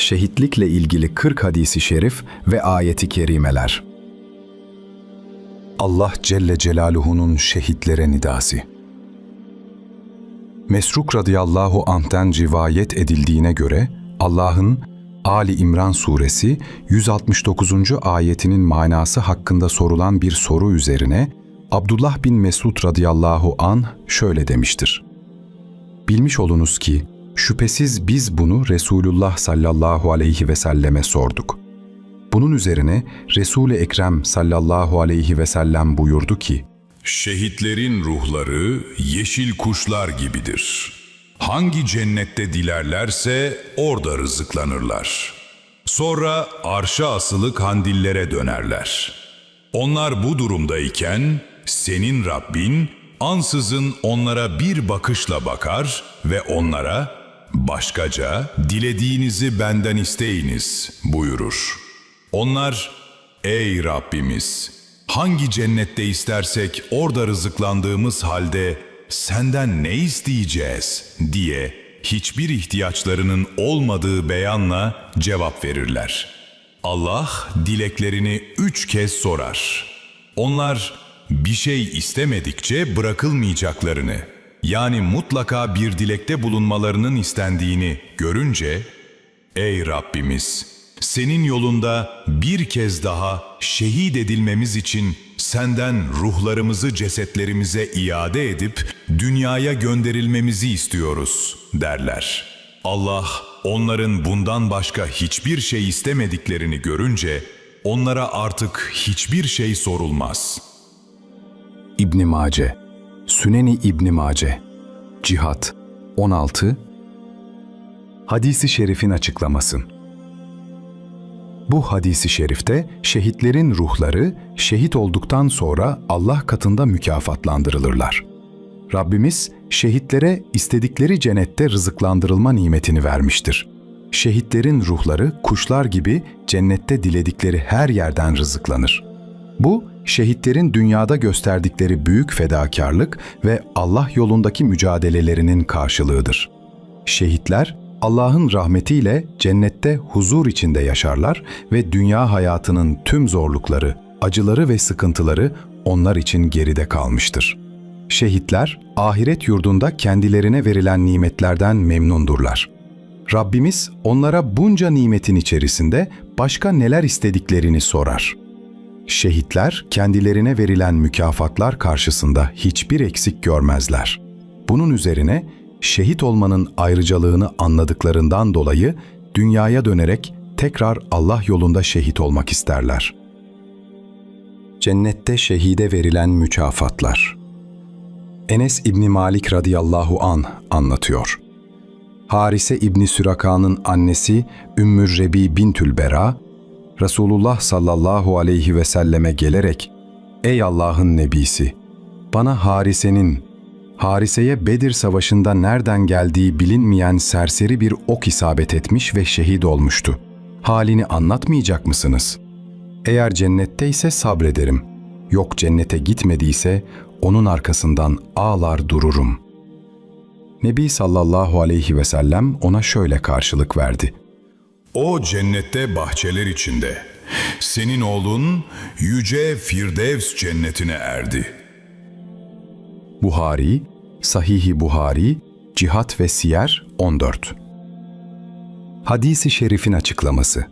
şehitlikle ilgili 40 hadisi şerif ve ayeti kerimeler. Allah Celle Celaluhu'nun şehitlere nidası. Mesruk radıyallahu anh'ten rivayet edildiğine göre Allah'ın Ali İmran suresi 169. ayetinin manası hakkında sorulan bir soru üzerine Abdullah bin Mesud radıyallahu an şöyle demiştir. Bilmiş olunuz ki şüphesiz biz bunu Resulullah sallallahu aleyhi ve selleme sorduk. Bunun üzerine Resul-i Ekrem sallallahu aleyhi ve sellem buyurdu ki, Şehitlerin ruhları yeşil kuşlar gibidir. Hangi cennette dilerlerse orada rızıklanırlar. Sonra arşa asılı kandillere dönerler. Onlar bu durumdayken senin Rabbin ansızın onlara bir bakışla bakar ve onlara başkaca dilediğinizi benden isteyiniz buyurur. Onlar ey Rabbimiz hangi cennette istersek orada rızıklandığımız halde senden ne isteyeceğiz diye hiçbir ihtiyaçlarının olmadığı beyanla cevap verirler. Allah dileklerini üç kez sorar. Onlar bir şey istemedikçe bırakılmayacaklarını, yani mutlaka bir dilekte bulunmalarının istendiğini görünce, Ey Rabbimiz! Senin yolunda bir kez daha şehit edilmemiz için senden ruhlarımızı cesetlerimize iade edip dünyaya gönderilmemizi istiyoruz derler. Allah onların bundan başka hiçbir şey istemediklerini görünce onlara artık hiçbir şey sorulmaz. İbn Mace, Süneni İbn Mace, Cihat 16 Hadisi şerifin açıklaması. Bu hadisi şerifte şehitlerin ruhları şehit olduktan sonra Allah katında mükafatlandırılırlar. Rabbimiz şehitlere istedikleri cennette rızıklandırılma nimetini vermiştir. Şehitlerin ruhları kuşlar gibi cennette diledikleri her yerden rızıklanır. Bu, şehitlerin dünyada gösterdikleri büyük fedakarlık ve Allah yolundaki mücadelelerinin karşılığıdır. Şehitler, Allah'ın rahmetiyle cennette huzur içinde yaşarlar ve dünya hayatının tüm zorlukları, acıları ve sıkıntıları onlar için geride kalmıştır. Şehitler, ahiret yurdunda kendilerine verilen nimetlerden memnundurlar. Rabbimiz onlara bunca nimetin içerisinde başka neler istediklerini sorar. Şehitler kendilerine verilen mükafatlar karşısında hiçbir eksik görmezler. Bunun üzerine şehit olmanın ayrıcalığını anladıklarından dolayı dünyaya dönerek tekrar Allah yolunda şehit olmak isterler. Cennette şehide verilen mükafatlar. Enes İbni Malik radıyallahu an anlatıyor. Harise İbni Süraka'nın annesi Ümmü Rebi bintül Bera, Resulullah sallallahu aleyhi ve selleme gelerek, Ey Allah'ın nebisi, bana Harise'nin, Harise'ye Bedir Savaşı'nda nereden geldiği bilinmeyen serseri bir ok isabet etmiş ve şehit olmuştu. Halini anlatmayacak mısınız? Eğer cennette ise sabrederim. Yok cennete gitmediyse onun arkasından ağlar dururum. Nebi sallallahu aleyhi ve sellem ona şöyle karşılık verdi. O cennette bahçeler içinde. Senin oğlun yüce Firdevs cennetine erdi. Buhari, Sahih-i Buhari, Cihat ve Siyer 14 Hadisi şerifin açıklaması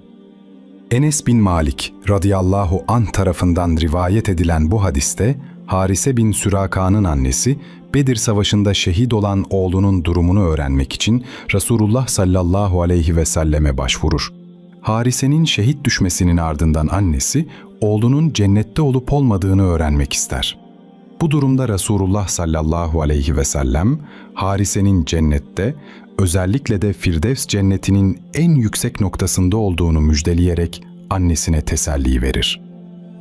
Enes bin Malik radıyallahu an tarafından rivayet edilen bu hadiste Harise bin Süraka'nın annesi Bedir Savaşı'nda şehit olan oğlunun durumunu öğrenmek için Resulullah sallallahu aleyhi ve selleme başvurur. Harise'nin şehit düşmesinin ardından annesi oğlunun cennette olup olmadığını öğrenmek ister. Bu durumda Resulullah sallallahu aleyhi ve sellem Harise'nin cennette özellikle de Firdevs cennetinin en yüksek noktasında olduğunu müjdeleyerek annesine teselli verir.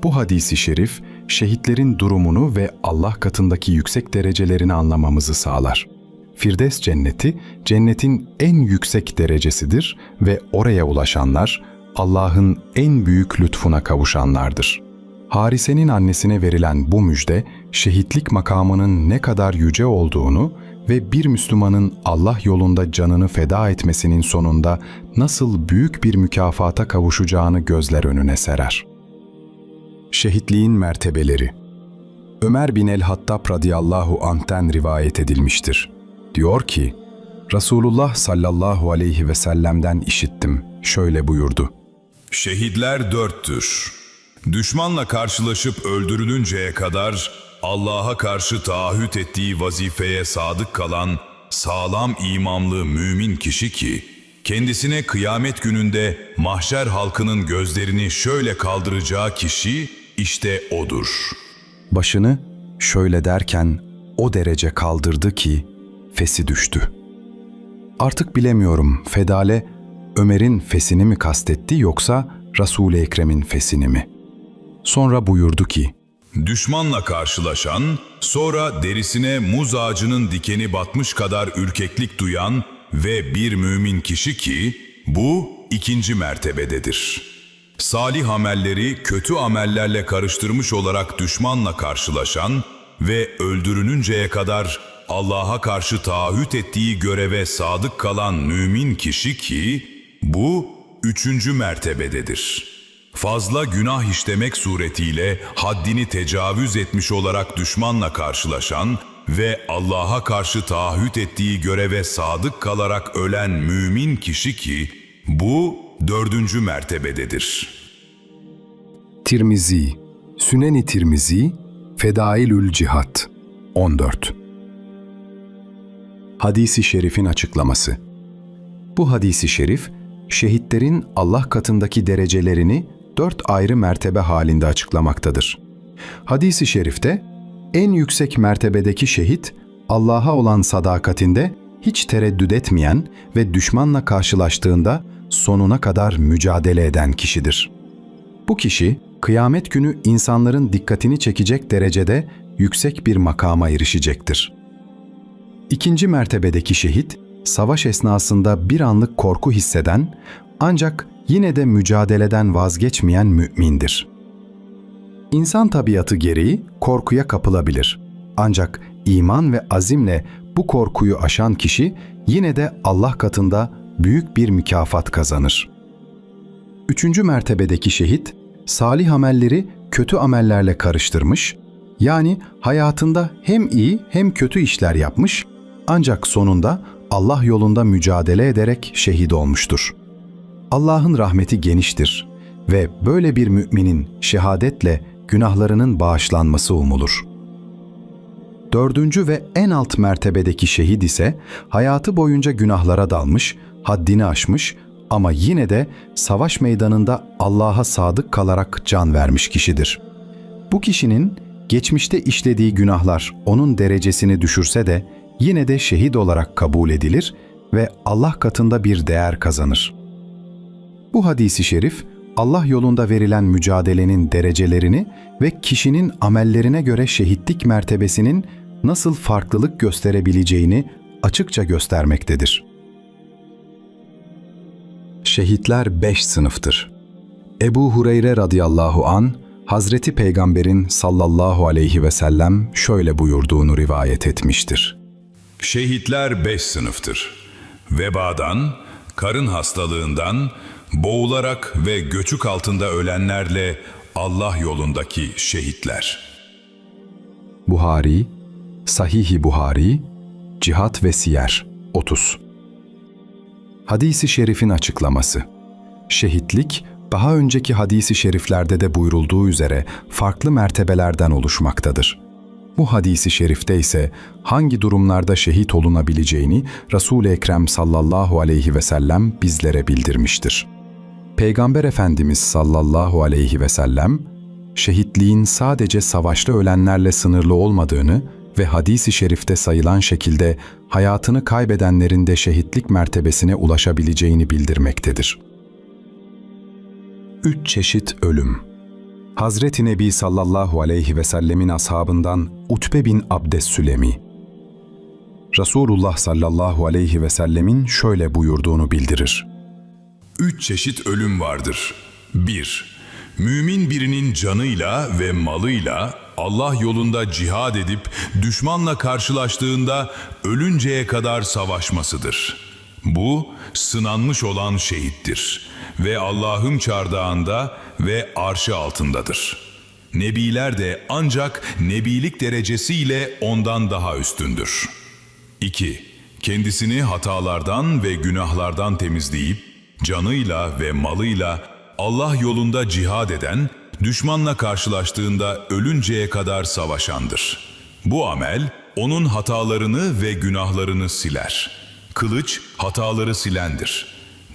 Bu hadisi şerif şehitlerin durumunu ve Allah katındaki yüksek derecelerini anlamamızı sağlar. Firdevs cenneti cennetin en yüksek derecesidir ve oraya ulaşanlar Allah'ın en büyük lütfuna kavuşanlardır. Harise'nin annesine verilen bu müjde şehitlik makamının ne kadar yüce olduğunu ve bir Müslümanın Allah yolunda canını feda etmesinin sonunda nasıl büyük bir mükafata kavuşacağını gözler önüne serer. Şehitliğin mertebeleri Ömer bin el-Hattab radıyallahu anh'ten rivayet edilmiştir. Diyor ki, Resulullah sallallahu aleyhi ve sellem'den işittim. Şöyle buyurdu. Şehitler dörttür. Düşmanla karşılaşıp öldürülünceye kadar Allah'a karşı taahhüt ettiği vazifeye sadık kalan sağlam imamlı mümin kişi ki, kendisine kıyamet gününde mahşer halkının gözlerini şöyle kaldıracağı kişi işte odur. Başını şöyle derken o derece kaldırdı ki fesi düştü. Artık bilemiyorum Fedale Ömer'in fesini mi kastetti yoksa Resul-i Ekrem'in fesini mi? Sonra buyurdu ki, Düşmanla karşılaşan, sonra derisine muz ağacının dikeni batmış kadar ürkeklik duyan ve bir mümin kişi ki, bu ikinci mertebededir. Salih amelleri kötü amellerle karıştırmış olarak düşmanla karşılaşan ve öldürününceye kadar Allah'a karşı taahhüt ettiği göreve sadık kalan mümin kişi ki, bu üçüncü mertebededir.'' fazla günah işlemek suretiyle haddini tecavüz etmiş olarak düşmanla karşılaşan ve Allah'a karşı taahhüt ettiği göreve sadık kalarak ölen mümin kişi ki bu dördüncü mertebededir. Tirmizi, Süneni Tirmizi, Fedailül Cihat 14 Hadisi şerifin açıklaması Bu hadisi şerif, şehitlerin Allah katındaki derecelerini dört ayrı mertebe halinde açıklamaktadır. Hadisi şerifte, en yüksek mertebedeki şehit, Allah'a olan sadakatinde hiç tereddüt etmeyen ve düşmanla karşılaştığında sonuna kadar mücadele eden kişidir. Bu kişi kıyamet günü insanların dikkatini çekecek derecede yüksek bir makama erişecektir. İkinci mertebedeki şehit, savaş esnasında bir anlık korku hisseden ancak yine de mücadeleden vazgeçmeyen mümindir. İnsan tabiatı gereği korkuya kapılabilir. Ancak iman ve azimle bu korkuyu aşan kişi yine de Allah katında büyük bir mükafat kazanır. Üçüncü mertebedeki şehit, salih amelleri kötü amellerle karıştırmış, yani hayatında hem iyi hem kötü işler yapmış, ancak sonunda Allah yolunda mücadele ederek şehit olmuştur. Allah'ın rahmeti geniştir ve böyle bir müminin şehadetle günahlarının bağışlanması umulur. Dördüncü ve en alt mertebedeki şehit ise hayatı boyunca günahlara dalmış, haddini aşmış ama yine de savaş meydanında Allah'a sadık kalarak can vermiş kişidir. Bu kişinin geçmişte işlediği günahlar onun derecesini düşürse de yine de şehit olarak kabul edilir ve Allah katında bir değer kazanır. Bu hadisi şerif Allah yolunda verilen mücadelenin derecelerini ve kişinin amellerine göre şehitlik mertebesinin nasıl farklılık gösterebileceğini açıkça göstermektedir. Şehitler beş sınıftır. Ebu Hureyre radıyallahu an Hazreti Peygamber'in sallallahu aleyhi ve sellem şöyle buyurduğunu rivayet etmiştir. Şehitler beş sınıftır. Vebadan, karın hastalığından, boğularak ve göçük altında ölenlerle Allah yolundaki şehitler. Buhari, Sahih-i Buhari, Cihat ve Siyer 30 Hadisi şerifin açıklaması Şehitlik, daha önceki hadisi şeriflerde de buyurulduğu üzere farklı mertebelerden oluşmaktadır. Bu hadisi şerifte ise hangi durumlarda şehit olunabileceğini Resul-i Ekrem sallallahu aleyhi ve sellem bizlere bildirmiştir. Peygamber Efendimiz sallallahu aleyhi ve sellem, şehitliğin sadece savaşta ölenlerle sınırlı olmadığını ve hadisi şerifte sayılan şekilde hayatını kaybedenlerin de şehitlik mertebesine ulaşabileceğini bildirmektedir. Üç çeşit ölüm Hazreti Nebi sallallahu aleyhi ve sellemin ashabından Utbe bin Abdes Sülemi Resulullah sallallahu aleyhi ve sellemin şöyle buyurduğunu bildirir. Üç çeşit ölüm vardır. 1. Mümin birinin canıyla ve malıyla Allah yolunda cihad edip düşmanla karşılaştığında ölünceye kadar savaşmasıdır. Bu sınanmış olan şehittir ve Allah'ın çardağında ve arşı altındadır. Nebiler de ancak nebilik derecesiyle ondan daha üstündür. 2. Kendisini hatalardan ve günahlardan temizleyip canıyla ve malıyla Allah yolunda cihad eden, düşmanla karşılaştığında ölünceye kadar savaşandır. Bu amel onun hatalarını ve günahlarını siler. Kılıç hataları silendir.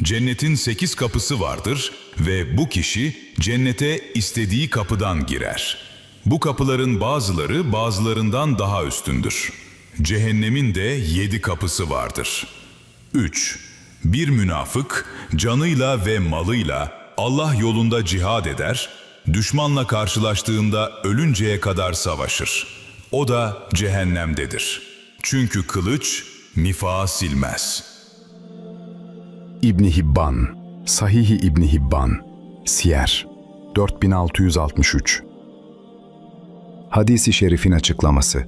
Cennetin sekiz kapısı vardır ve bu kişi cennete istediği kapıdan girer. Bu kapıların bazıları bazılarından daha üstündür. Cehennemin de yedi kapısı vardır. 3. Bir münafık canıyla ve malıyla Allah yolunda cihad eder, düşmanla karşılaştığında ölünceye kadar savaşır. O da cehennemdedir. Çünkü kılıç nifağı silmez. İbni Hibban, Sahihi İbni Hibban, Siyer, 4663 Hadisi şerifin açıklaması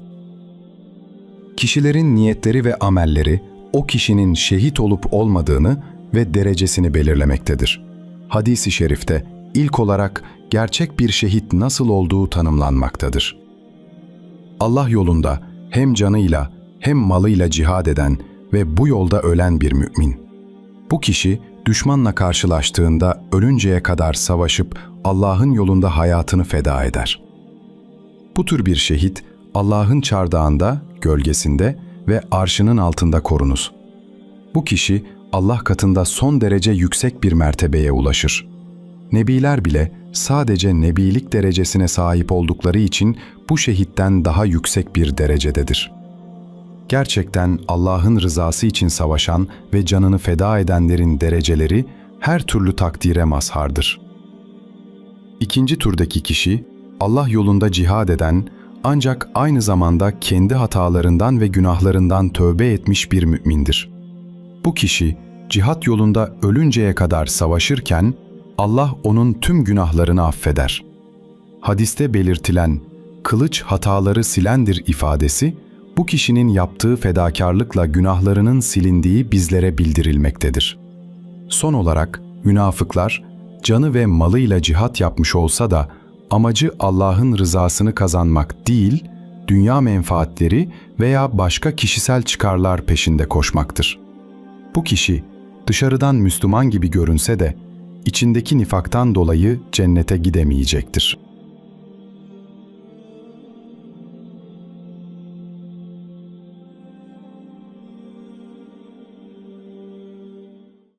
Kişilerin niyetleri ve amelleri o kişinin şehit olup olmadığını ve derecesini belirlemektedir. Hadisi şerifte ilk olarak gerçek bir şehit nasıl olduğu tanımlanmaktadır. Allah yolunda hem canıyla hem malıyla cihad eden ve bu yolda ölen bir mümin. Bu kişi düşmanla karşılaştığında ölünceye kadar savaşıp Allah'ın yolunda hayatını feda eder. Bu tür bir şehit Allah'ın çardağında, gölgesinde ve arşının altında korunuz. Bu kişi Allah katında son derece yüksek bir mertebeye ulaşır. Nebiler bile sadece nebilik derecesine sahip oldukları için bu şehitten daha yüksek bir derecededir. Gerçekten Allah'ın rızası için savaşan ve canını feda edenlerin dereceleri her türlü takdire mazhardır. İkinci turdaki kişi, Allah yolunda cihad eden, ancak aynı zamanda kendi hatalarından ve günahlarından tövbe etmiş bir mümindir. Bu kişi, cihat yolunda ölünceye kadar savaşırken, Allah onun tüm günahlarını affeder. Hadiste belirtilen, kılıç hataları silendir ifadesi, bu kişinin yaptığı fedakarlıkla günahlarının silindiği bizlere bildirilmektedir. Son olarak münafıklar canı ve malıyla cihat yapmış olsa da amacı Allah'ın rızasını kazanmak değil, dünya menfaatleri veya başka kişisel çıkarlar peşinde koşmaktır. Bu kişi dışarıdan Müslüman gibi görünse de içindeki nifaktan dolayı cennete gidemeyecektir.''